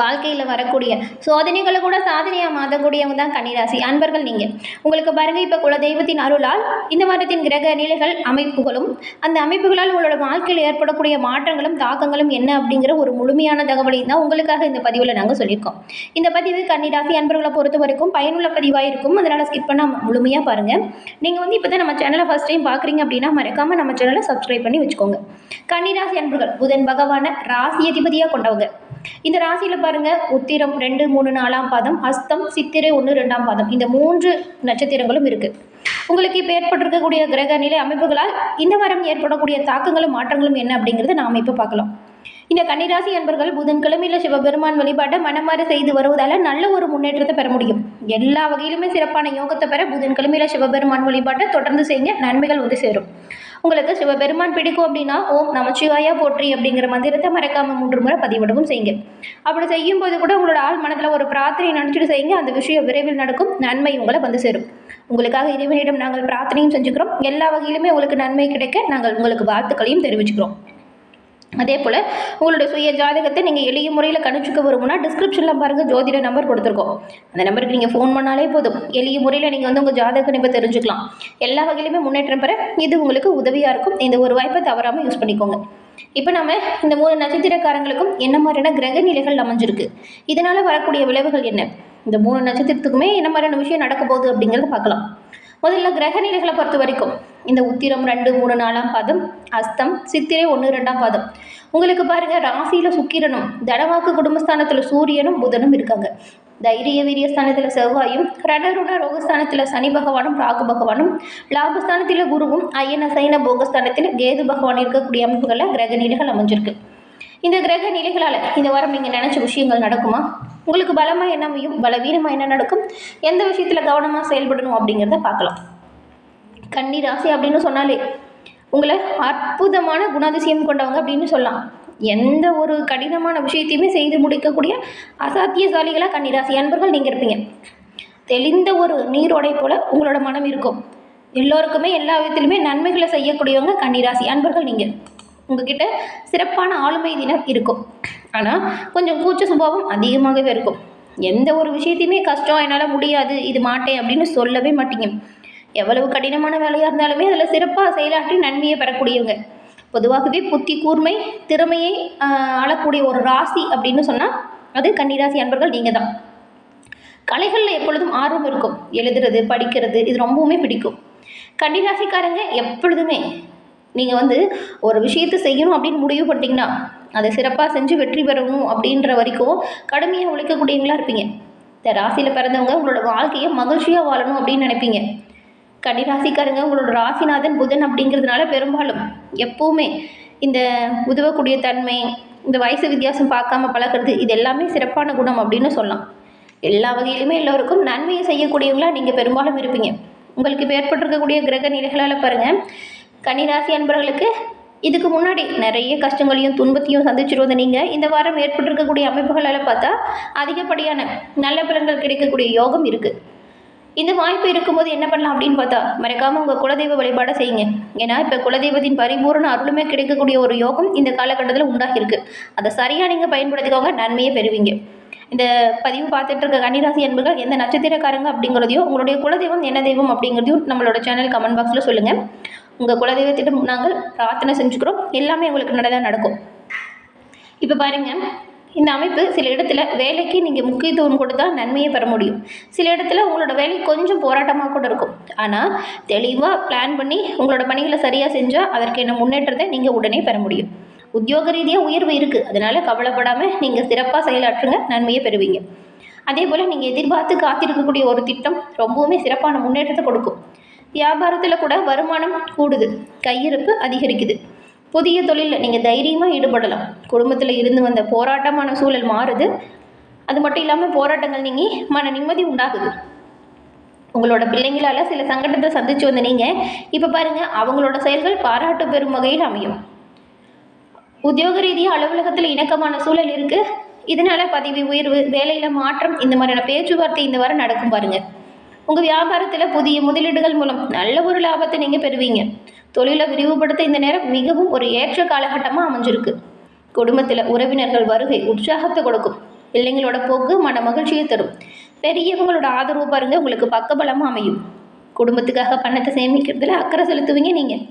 வாழ்க்கையில் வரக்கூடிய சோதனைகளை கூட சாதனையாக மாற்றக்கூடியவங்க தான் கன்னிராசி. அன்பர்கள் நீங்கள் உங்களுக்கு பாருங்கள் இப்போ குல தெய்வத்தின் அருளால் இந்த வாரத்தின் கிரக நிலைகள் அமைப்புகளும் அந்த அமைப்புகளால் உங்களோட வாழ்க்கையில் ஏற்படக்கூடிய மாற்றங்களும் தாக்கங்களும் என்ன அப்படிங்கிற ஒரு முழுமையான தகவலையும் தான் உங்களுக்காக இந்த பதிவில் நாங்கள் சொல்லியிருக்கோம். இந்த பதிவு கன்னிராசி அன்பர்களை பொறுத்த வரைக்கும் பயனுள்ள பதிவாக இருக்கும். அதனால் ஸ்கிப் பண்ணால் முழுமையாக பாருங்கள் நீங்கள் வந்து இப்போ தான் நம்ம சேனலை ஃபஸ்ட் டைம் பார்க்குறீங்க அப்படின்னா மறக்காமல் நம்ம சேனலை சப்ஸ்கிரைப் பண்ணி வச்சுக்கோங்க. கன்னிராசி அன்பர்கள் புதன் பகவான ராசி அதிபதியாக கொண்டவங்க. இந்த ராசியில் பாருங்க உத்திரம் ரெண்டு மூணு நாலாம் பாதம் ஹஸ்தம் சித்திரை ஒன்று ரெண்டாம் பாதம். இந்த மூன்று நட்சத்திரங்களும் இருக்கு. உங்களுக்கு இப்போ ஏற்பட்டிருக்கக்கூடிய கிரக நிலை அமைப்புகளால் இந்த வாரம் ஏற்படக்கூடிய தாக்கங்களும் மாற்றங்களும் என்ன அப்படிங்கிறது நாம் இப்போ பார்க்கலாம். இந்த கன்னிராசி அன்பர்கள் புதன்கிழமையில் சிவபெருமான் வழிபாட்டை மனமாற செய்து வருவதால் நல்ல ஒரு முன்னேற்றத்தை பெற முடியும். எல்லா வகையிலுமே சிறப்பான யோகத்தை பெற புதன்கிழமையில் சிவபெருமான் வழிபாட்டை தொடர்ந்து செய்யுங்க. நன்மைகள் வந்து சேரும். உங்களுக்கு சிவபெருமான் பிடிக்கும் அப்படின்னா ஓம் நமச்சிவாயா போற்றி அப்படிங்கிற மந்திரத்தை மறக்காமல் மூன்று முறை பதிவிடவும் செய்யுங்க. அப்படி செய்யும்போது கூட உங்களோட ஆள் மனத்தில் ஒரு பிரார்த்தனை நினச்சிட்டு செய்யுங்க. அந்த விஷயம் விரைவில் நடக்கும். நன்மை உங்களை வந்து சேரும். உங்களுக்காக இறைவனிடம் நாங்கள் பிரார்த்தனையும் செஞ்சுக்கிறோம். எல்லா வகையிலுமே உங்களுக்கு நன்மை கிடைக்க நாங்கள் உங்களுக்கு வாழ்த்துக்களையும் தெரிவிச்சுக்கிறோம். அதே போல் உங்களுடைய சுய ஜாதகத்தை நீங்கள் எளிய முறையில் கணிச்சுக்க வரும்னா டிஸ்கிரிப்ஷனில் பாருங்கள் ஜோதிட நம்பர் கொடுத்துருக்கோம். அந்த நம்பருக்கு நீங்கள் ஃபோன் பண்ணாலே போதும். எளிய முறையில் நீங்கள் வந்து உங்கள் ஜாதக கணிப்பை தெரிஞ்சுக்கலாம். எல்லா வகையிலுமே முன்னேற்றம் பெற இது உங்களுக்கு உதவியாக இருக்கும். இந்த ஒரு வாய்ப்பை தவறாமல் யூஸ் பண்ணிக்கோங்க. இப்போ நம்ம இந்த மூணு நட்சத்திரக்காரங்களுக்கும் என்ன மாதிரியான கிரக நிலைகள் அமைஞ்சிருக்கு? இதனால் வரக்கூடிய விளைவுகள் என்ன? இந்த மூணு நட்சத்திரத்துக்குமே என்ன மாதிரியான விஷயம் நடக்க போகுது அப்படிங்கிறத பார்க்கலாம். முதல்ல கிரக நிலைகளை பொறுத்த வரைக்கும் இந்த உத்திரம் ரெண்டு மூணு நாலாம் பாதம் அஸ்தம் சித்திரை ஒன்று ரெண்டாம் பாதம். உங்களுக்கு பாருங்க ராசியில் சுக்கிரனும் தனவாக்கு குடும்பஸ்தானத்தில் சூரியனும் புதனும் இருக்காங்க. தைரிய வீரியஸ்தானத்தில் செவ்வாயும் ரணருண ரோகஸ்தானத்தில் சனி பகவானும் ராகு பகவானும் லாபஸ்தானத்தில் குருவும் அயன சைன போகஸ்தானத்தில் கேது பகவான் இருக்கக்கூடிய அமைப்புகளில் கிரக நிலைகள் அமைஞ்சிருக்கு. இந்த கிரக நிலைகளால் இந்த வாரம் நீங்கள் நினச்ச விஷயங்கள் நடக்குமா? உங்களுக்கு பலமாக என்ன அமையும்? பலவீனமாக என்ன நடக்கும்? எந்த விஷயத்தில் கவனமாக செயல்படணும் அப்படிங்கிறத பார்க்கலாம். கன்னி ராசி அப்படின்னு சொன்னாலே உங்களை அற்புதமான குணாதிசயம் கொண்டவங்க அப்படின்னு சொல்லலாம். எந்த ஒரு கடினமான விஷயத்தையுமே செய்து முடிக்கக்கூடிய அசாத்தியசாலிகளாக கன்னிராசி அன்பர்கள் நீங்கள் இருப்பீங்க. தெளிந்த ஒரு நீரோடை போல் உங்களோட மனம் இருக்கும். எல்லோருக்குமே எல்லா விதத்திலுமே நன்மைகளை செய்யக்கூடியவங்க கன்னிராசி அன்பர்கள் நீங்கள் உங்ககிட்ட சிறப்பான ஆளுமை தினம் இருக்கும். ஆனால் கொஞ்சம் கூச்ச சுபாவம் அதிகமாகவே இருக்கும். எந்த ஒரு விஷயத்தையுமே கஷ்டம் என்னால் முடியாது இது மாட்டேன் அப்படின்னு சொல்லவே மாட்டீங்க. எவ்வளவு கடினமான வேலையாக இருந்தாலுமே அதில் சிறப்பாக செயலாற்றி நன்மையை பெறக்கூடியவங்க. பொதுவாகவே புத்தி கூர்மை திறமையை ஆளக்கூடிய ஒரு ராசி அப்படின்னு சொன்னால் அது கன்னிராசி அன்பர்கள் நீங்கள் தான். கலைகளில் எப்பொழுதும் ஆர்வம் இருக்கும். எழுதுறது படிக்கிறது இது ரொம்பவுமே பிடிக்கும். கன்னிராசிக்காரங்க எப்பொழுதுமே நீங்கள் வந்து ஒரு விஷயத்தை செய்யணும் அப்படின்னு முடிவு பண்ணிட்டீங்கன்னா அதை சிறப்பாக செஞ்சு வெற்றி பெறணும் அப்படின்ற வரைக்கும் கடுமையாக உழைக்கக்கூடியவங்களா இருப்பீங்க. இந்த ராசியில் பிறந்தவங்க உங்களோட வாழ்க்கையை மகிழ்ச்சியாக வாழணும் அப்படின்னு நினைப்பீங்க. கன்னிராசிக்காரங்க உங்களோட ராசிநாதன் புதன் அப்படிங்கிறதுனால பெரும்பாலும் எப்போவுமே இந்த உதவக்கூடிய தன்மை இந்த வயசு வித்தியாசம் பார்க்காம பழக்கிறது இது எல்லாமே சிறப்பான குணம் அப்படின்னு சொல்லலாம். எல்லா வகையிலுமே எல்லோருக்கும் நன்மையை செய்யக்கூடியவங்களா நீங்கள் பெரும்பாலும் இருப்பீங்க. உங்களுக்கு இப்போ ஏற்பட்டிருக்கக்கூடிய கிரக நிலைகளால் பாருங்கள் கன்னிராசி அன்பர்களுக்கு இதுக்கு முன்னாடி நிறைய கஷ்டங்களையும் துன்பத்தையும் சந்திச்சிருவது நீங்கள் இந்த வாரம் ஏற்பட்டிருக்கக்கூடிய அமைப்புகளால் பார்த்தா அதிகப்படியான நல்ல பலன்கள் கிடைக்கக்கூடிய யோகம் இருக்குது இந்த வாய்ப்பு இருக்கும்போது என்ன பண்ணலாம் அப்படின்னு பார்த்தா மறக்காமல் உங்கள் குலதெய்வ வழிபாடை செய்யுங்க. ஏன்னா இப்போ குலதெய்வத்தின் பரிபூர்ண அருளுமே கிடைக்கக்கூடிய ஒரு யோகம் இந்த காலகட்டத்தில் உண்டாகியிருக்கு. அதை சரியாக நீங்கள் பயன்படுத்திக்கோங்க நன்மையை பெறுவீங்க. இந்த பதிவு பார்த்துட்டு இருக்க கன்னிராசி அன்பர்கள் எந்த நட்சத்திரக்காரங்க அப்படிங்கிறதையும் உங்களுடைய குலதெய்வம் என்ன தெய்வம் அப்படிங்கிறதையும் நம்மளோட சேனல் கமெண்ட் பாக்ஸில் சொல்லுங்கள் உங்கள் குலதெய்வத்திடம் நாங்கள் பிரார்த்தனை செஞ்சுக்கிறோம். எல்லாமே உங்களுக்கு நடதான் நடக்கும். இப்போ பாருங்கள் இந்த அமைப்பு சில இடத்துல வேலைக்கு நீங்கள் முக்கியத்துவம் கொடுத்தா நன்மையை பெற முடியும். சில இடத்துல உங்களோட வேலை கொஞ்சம் போராட்டமாக கூட இருக்கும். ஆனால் தெளிவாக பிளான் பண்ணி உங்களோட பணிகளை சரியாக செஞ்சால் அதற்கான முன்னேற்றத்தை நீங்கள் உடனே பெற முடியும். உத்தியோக ரீதியாக உயர்வு இருக்குது அதனால் கவலைப்படாமல் நீங்கள் சிறப்பாக செயலாற்றுங்க நன்மையை பெறுவீங்க. அதே போல் நீங்கள் எதிர்பார்த்து காத்திருக்கக்கூடிய ஒரு திட்டம் ரொம்பவுமே சிறப்பான முன்னேற்றத்தை கொடுக்கும். வியாபாரத்தில் கூட வருமானம் கூடுது கையிருப்பு அதிகரிக்குது. புதிய தொழிலில் நீங்கள் தைரியமாக ஈடுபடலாம். குடும்பத்தில் இருந்து வந்த போராட்டமான சூழல் மாறுது. அது மட்டும் இல்லாமல் போராட்டங்கள் நீங்கள் மன நிம்மதி உண்டாகுது. உங்களோட பிள்ளைங்களால் சில சங்கடத்தை சந்தித்து வந்த நீங்கள் இப்போ பாருங்கள் அவங்களோட செயல்கள் பாராட்டு பெறும் வகையில் அமையும். உத்தியோக ரீதியாக அலுவலகத்தில் இணக்கமான சூழல் இருக்குது இதனால பதவி உயர்வு வேலையில் மாற்றம் இந்த மாதிரியான பேச்சுவார்த்தை இந்த வாரம் நடக்கும் பாருங்கள் உங்கள் வியாபாரத்தில் புதிய முதலீடுகள் மூலம் நல்ல ஒரு லாபத்தை நீங்கள் பெறுவீங்க. தொழிலை விரிவுபடுத்த இந்த நேரம் மிகவும் ஒரு ஏற்ற காலகட்டமாக அமைஞ்சிருக்கு. குடும்பத்தில் உறவினர்கள் வருகை உற்சாகத்தை கொடுக்கும். பிள்ளைங்களோட போக்கு மன மகிழ்ச்சியை தரும். பெரியவங்களோட ஆதரவு பாருங்கள் உங்களுக்கு பக்கபலமாக அமையும். குடும்பத்துக்காக பணத்தை சேமிக்கிறதுல அக்கறை செலுத்துவீங்க நீங்கள்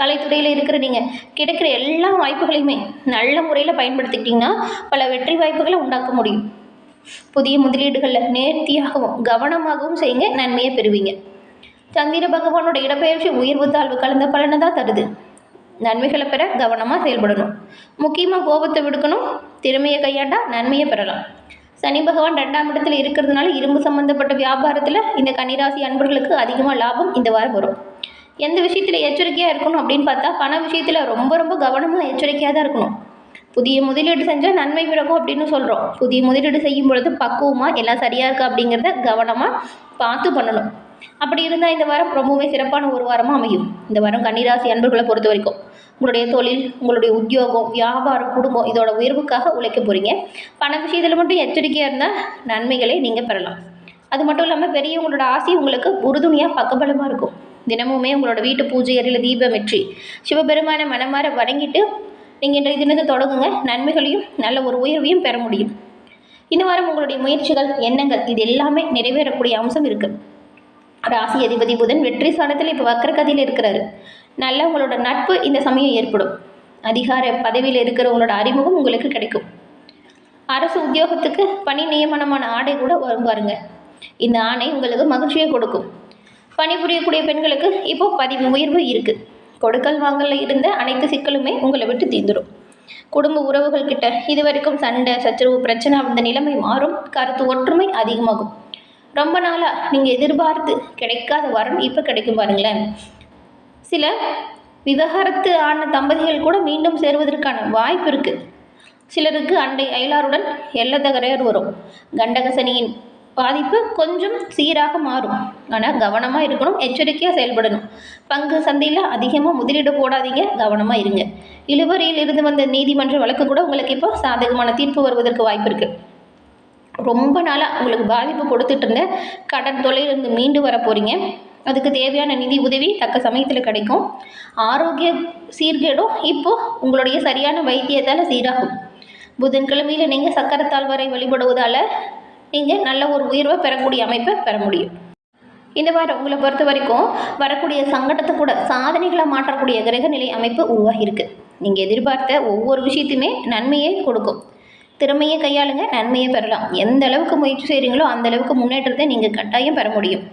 கலைத்துறையில் இருக்கிற நீங்கள் கிடைக்கிற எல்லா வாய்ப்புகளையுமே நல்ல முறையில் பயன்படுத்திக்கிட்டிங்கன்னா பல வெற்றி வாய்ப்புகளை உண்டாக்க முடியும். புதிய முதலீடுகளில் நேர்த்தியாகவும் கவனமாகவும் செய்யுங்க நன்மையை பெறுவீங்க. சந்திர பகவானோட இடப்பெயர்ச்சி உயர்வு தாழ்வு கலந்த பலனை தான் தருது. நன்மைகளை பெற கவனமாக செயல்படணும். முக்கியமாக கோபத்தை விடுக்கணும் திறமையை கையாண்டா நன்மையை பெறலாம். சனி பகவான் ரெண்டாம் இடத்துல இருக்கிறதுனால இரும்பு சம்மந்தப்பட்ட வியாபாரத்தில் இந்த கன்னிராசி அன்பர்களுக்கு அதிகமாக லாபம் இந்த வாரம் வரும். எந்த விஷயத்தில் எச்சரிக்கையாக இருக்கணும் அப்படின்னு பார்த்தா பண விஷயத்தில் ரொம்ப ரொம்ப கவனமாக எச்சரிக்கையாக தான் இருக்கணும். புதிய முதலீடு செஞ்சால் நன்மை பிறக்கும் அப்படின்னு சொல்கிறோம் புதிய முதலீடு செய்யும் பொழுது பக்குவமாக எல்லாம் சரியாக இருக்கா அப்படிங்கிறத கவனமாக பார்த்து பண்ணணும். அப்படி இருந்தால் இந்த வாரம் ரொம்பவே சிறப்பான ஒரு வாரமாக அமையும். இந்த வாரம் கன்னிராசி அன்பர்களை பொறுத்த வரைக்கும். உங்களுடைய தொழில் உங்களுடைய உத்தியோகம் வியாபாரம் குடும்பம் இதோட உயர்வுக்காக உழைக்க போகிறீங்க பண விஷயத்தில் மட்டும் எச்சரிக்கையாக இருந்தால் நன்மைகளை நீங்கள் பெறலாம். அது மட்டும் இல்லாமல் பெரியவங்களோட ஆசை உங்களுக்கு உறுதுணையாக பக்கபலமாக இருக்கும். தினமுமே உங்களோட வீட்டு பூஜை அறையில் தீபம் வெற்றி. சிவபெருமான மனமாற வணங்கிட்டு நீங்கள் இன்றைய தினத்தை தொடங்குங்க. நன்மைகளையும் நல்ல ஒரு உயர்வையும் பெற முடியும். இந்த வாரம் உங்களுடைய முயற்சிகள் எண்ணங்கள் இது எல்லாமே நிறைவேறக்கூடிய அம்சம் இருக்குது ராசி அதிபதி புதன் வெற்றி சாணத்தில் இப்போ வக்கரகதியில் இருக்கிறாரு. நல்ல உங்களோட நட்பு இந்த சமயம் ஏற்படும். அதிகார பதவியில் இருக்கிறவங்களோட அறிமுகம் உங்களுக்கு கிடைக்கும். அரசு உத்தியோகத்துக்கு பணி நியமனமான ஆடை கூட வரும் பாருங்க. இந்த ஆணை உங்களுக்கு மகிழ்ச்சியை கொடுக்கும். பணிபுரியக்கூடிய பெண்களுக்கு இப்போ பதிவு உயர்வு இருக்குது கொடுக்கல் வாங்கல இருந்த அனைத்து சிக்கலுமே உங்களை விட்டு தீர்ந்துடும் குடும்ப உறவுகள் கிட்ட இது வரைக்கும் சண்டை சச்சரவு பிரச்சனை அந்த நிலைமை மாறும். கருத்து ஒற்றுமை அதிகமாகும். ரொம்ப நாளாக நீங்கள் எதிர்பார்த்து கிடைக்காத வரம் இப்போ கிடைக்கும் பாருங்களேன். சில விவகாரத்து ஆன தம்பதிகள் கூட மீண்டும் சேருவதற்கான வாய்ப்பு இருக்குது சிலருக்கு அண்டை அயலாருடன் எல்ல தகரையர் வரும். கண்டகசனியின் பாதிப்பு கொஞ்சம் சீராக மாறும். ஆனால் கவனமாக இருக்கணும் எச்சரிக்கையாக செயல்படணும். பங்கு சந்தையில் அதிகமாக முதலீடு போடாதீங்க கவனமாக இருங்க. இழுவரையில் இருந்து வந்த நீதிமன்ற வழக்கு கூட உங்களுக்கு இப்போ சாதகமான தீர்ப்பு வருவதற்கு வாய்ப்பு இருக்குது ரொம்ப நாளாக உங்களுக்கு பாதிப்பு கொடுத்துட்டு இருந்த கடன் தொலைலிருந்து மீண்டு வர போகிறீங்க அதுக்கு தேவையான நிதி உதவி தக்க சமயத்தில் கிடைக்கும். ஆரோக்கிய சீர்கேடும் இப்போது உங்களுடைய சரியான வைத்தியத்தால் சீராகும். புதன்கிழமையில் நீங்கள் சக்கரத்தால் வரை வழிபடுவதால் நீங்கள் நல்ல ஒரு உயர்வை பெறக்கூடிய அமைப்பை பெற முடியும். இந்த வாரம் உங்களை பொறுத்த வரைக்கும் வரக்கூடிய சங்கடத்தை கூட சாதனைகளை மாற்றக்கூடிய கிரகநிலை அமைப்பு உருவாகியிருக்கு. நீங்கள் எதிர்பார்த்த ஒவ்வொரு விஷயத்தையுமே நன்மையை கொடுக்கும். திறமையை கையாளுங்க நன்மையை பெறலாம். எந்த அளவுக்கு முயற்சி செய்கிறீங்களோ அந்த அளவுக்கு முன்னேற்றத்தை நீங்கள் கட்டாயம் பெற முடியும்.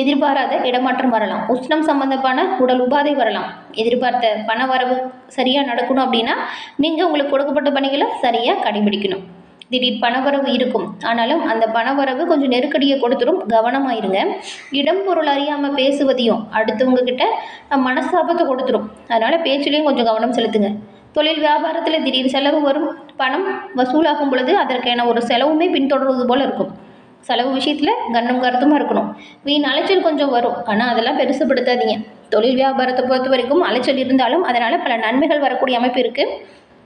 எதிர்பாராத இடமாற்றம் வரலாம். உஷ்ணம் சம்பந்தமான உடல் உபாதை வரலாம். எதிர்பார்த்த பண வரவு சரியாக நடக்கணும் அப்படின்னா நீங்கள் உங்களுக்கு கொடுக்கப்பட்ட பணிகளை சரியாக கடைபிடிக்கணும். திடீர் பணவரவு இருக்கும். ஆனாலும் அந்த பணவரவு கொஞ்சம் நெருக்கடியை கொடுத்துரும். கவனமாக இருங்க இடம் பொருள் அறியாமல் பேசுவதையும் அடுத்தவங்க கிட்ட மனஸ்தாபத்தை கொடுத்துரும். அதனால் பேச்சுலேயும் கொஞ்சம் கவனம் செலுத்துங்க. தொழில் வியாபாரத்தில் திடீர் செலவு வரும். பணம் வசூலாகும் பொழுது அதற்கான ஒரு செலவுமே பின்தொடர்வது போல் இருக்கும். செலவு விஷயத்தில் கண்ணும் கருத்துமாக இருக்கணும். வீண் அலைச்சல் கொஞ்சம் வரும். ஆனால் அதெல்லாம் பெருசுப்படுத்தாதீங்க தொழில் வியாபாரத்தை பொறுத்த வரைக்கும் அலைச்சல் இருந்தாலும் அதனால் பல நன்மைகள் வரக்கூடிய அமைப்பு இருக்குது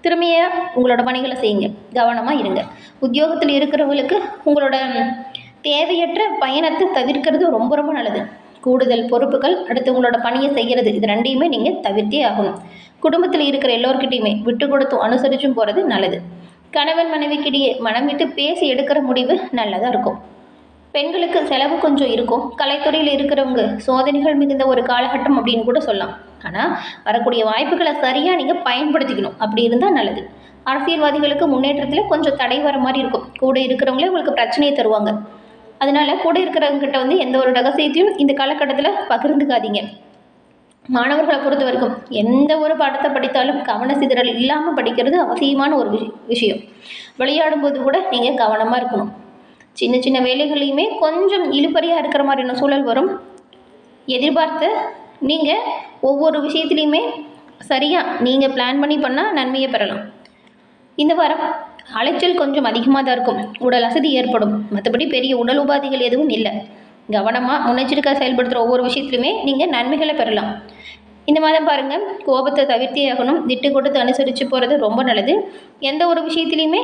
திறமையாக உங்களோட பணிகளை செய்யுங்க. கவனமாக இருங்க. உத்தியோகத்தில் இருக்கிறவங்களுக்கு உங்களோட தேவையற்ற பயணத்தை தவிர்க்கிறது ரொம்ப ரொம்ப நல்லது. கூடுதல் பொறுப்புகள் அடுத்து உங்களோட பணியை செய்கிறது இது ரெண்டையுமே நீங்கள் தவிர்த்தே ஆகணும். குடும்பத்தில் இருக்கிற எல்லோருக்கிட்டையுமே விட்டு கொடுத்தும் அனுசரிச்சும் போகிறது நல்லது. கணவன் மனைவிக்கிடையே மனம் விட்டு பேசி எடுக்கிற முடிவு நல்லதாக இருக்கும். பெண்களுக்கு செலவு கொஞ்சம் இருக்கும். கலைத்துறையில் இருக்கிறவங்க சோதனைகள் மிகுந்த ஒரு காலகட்டம் அப்படின்னு கூட சொல்லலாம். ஆனால் வரக்கூடிய வாய்ப்புகளை சரியாக நீங்கள் பயன்படுத்திக்கணும். அப்படி இருந்தால் நல்லது. அரசியல்வாதிகளுக்கு முன்னேற்றத்தில் கொஞ்சம் தடை வர மாதிரி இருக்கும். கூட இருக்கிறவங்களே உங்களுக்கு பிரச்சனையை தருவாங்க. அதனால் கூட இருக்கிறவங்ககிட்ட வந்து எந்த ஒரு ரகசியத்தையும் இந்த காலகட்டத்தில் பகிர்ந்துக்காதீங்க. மாணவர்களை பொறுத்த வரைக்கும் எந்த ஒரு பாடத்தை படித்தாலும் கவன சிதறல் இல்லாமல் படிக்கிறது அவசியமான ஒரு விஷயம் விஷயம். விளையாடும்போது கூட நீங்கள் கவனமாக இருக்கணும். சின்ன சின்ன வேலைகளையுமே கொஞ்சம் இழுபறியாக இருக்கிற மாதிரியான சூழல் வரும். எதிர்பார்த்து நீங்கள் ஒவ்வொரு விஷயத்துலையுமே சரியாக நீங்கள் பிளான் பண்ணி பண்ணால் நன்மையை பெறலாம். இந்த வாரம் அலைச்சல் கொஞ்சம் அதிகமாக தான் இருக்கும். உடல் அசதி ஏற்படும். மற்றபடி பெரிய உடல் உபாதைகள் எதுவும் இல்லை. கவனமாக முன்னெச்சரிக்கையாக செயல்படுத்துகிற ஒவ்வொரு விஷயத்துலையுமே நீங்கள் நன்மைகளை பெறலாம். இந்த மாதம் பாருங்கள் கோபத்தை தவிர்த்தே ஆகணும். விட்டு கொடுத்து அனுசரித்து போகிறது ரொம்ப நல்லது. எந்த ஒரு விஷயத்துலையுமே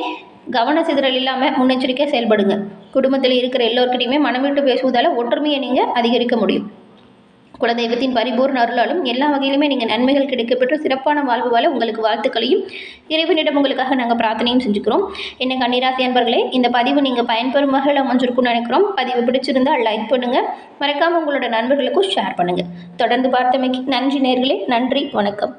கவன சிதறல் இல்லாமல் முன்னெச்சரிக்கையாக செயல்படுங்க. குடும்பத்தில் இருக்கிற எல்லோருக்கிட்டையுமே மனம் விட்டு பேசுவதால் ஒற்றுமையை நீங்கள் அதிகரிக்க முடியும். குலதெய்வத்தின் பரிபூர்ண அருளாலும் எல்லா வகையிலுமே நீங்கள் நன்மைகள் கிடைக்கப்பெற்று சிறப்பான வாழ்வு வாழ உங்களுக்கு வாழ்த்துக்களையும் இறைவனிடம் உங்களுக்காக நாங்கள் பிரார்த்தனையும் செஞ்சுக்கிறோம். என்ன கன்னிராசி அன்பர்களே இந்த பதிவு நீங்கள் பயன்பெறும் வகையில் அமைஞ்சிருக்கும்னு நினைக்கிறோம். பதிவு பிடிச்சிருந்தால் லைக் பண்ணுங்கள் மறக்காமல் உங்களோட நண்பர்களுக்கும் ஷேர் பண்ணுங்கள் தொடர்ந்து பார்த்தமைக்கு நன்றி நேர்களே நன்றி வணக்கம்.